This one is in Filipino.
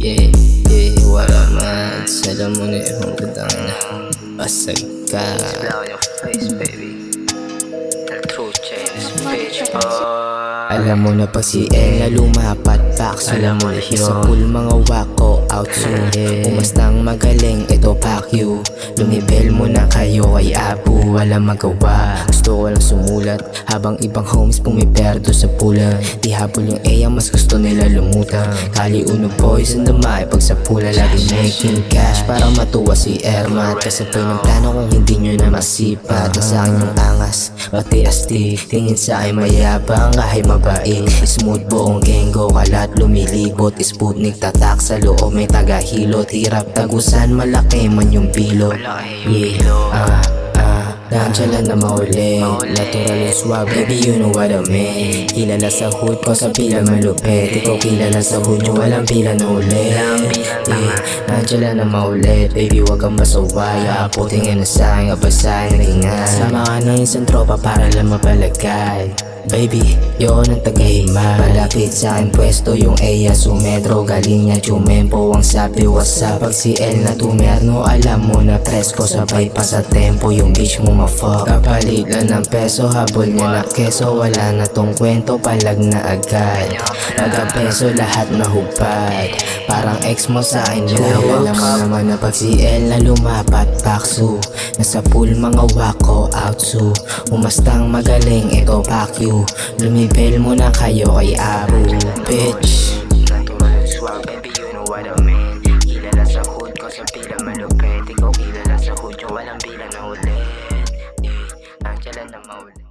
Yeah, yeah, wala mats Alam mo na yung gandang na Basag ka Alam mo na pag si Ella lumapat back Alam mo na Sa yun. pool mga wako out soon Yeah. Umastang magaling ito you. Lumibel mo na kayo kay Abu Wala magawa. Gusto ko lang sumulat Habang ibang homies pumiperdo sa pulan Di habol yung Eya mas gusto nila lumutan. Kali uno boys in the mic Pag sa pula lagi making cash. Para matuwa si Ermat Kasabay ng plano kung hindi nyo na masipat Ang sa akin yung angas Pati astig. Tingin sa akin mayabang kahit mabait Smooth buong gengo Kalat lumilibot Sputnik tatak sa loob May tagahilot Hirap tagusan Malaki man yung bilot Yeah, ah, ah Nandyan na mauli Natural yung swag Baby you know what I mean. Kilala sa hood ko sa pila malupit Ikaw kilala sa hood nyo Walang pila na ulit Yeah, Nandyan na maulit Baby wag kang masawaya Putingin na sa akin Kabasahin naging Sama ka ng isang tropa Para lang mapalagay Baby, yun ang tagahima Malapit sa akin pwesto yung Eya Sumedro Galing niya Jumempo Ang sabi up? Pag si El na tumerno Alam mo na presko Sabay pa sa tempo. Yung bitch mo ma-fuck. Kapalit lang ng peso Habol niya na keso. Wala na tong kwento Palag na agad. Pagka-peso lahat nahubad Parang ex mo sa akin Dahil alam mo naman na pag si El na lumapat Paksu Nasa pool mga wako Outsu Umastang magaling Ito pack you Lumibel mo na kayo kay Abu Bitch. Swag baby you know what I mean Kilala sa hood pila malupit Ikaw kilala sa hood yung walang bilang na ulit Eh, ang na maulit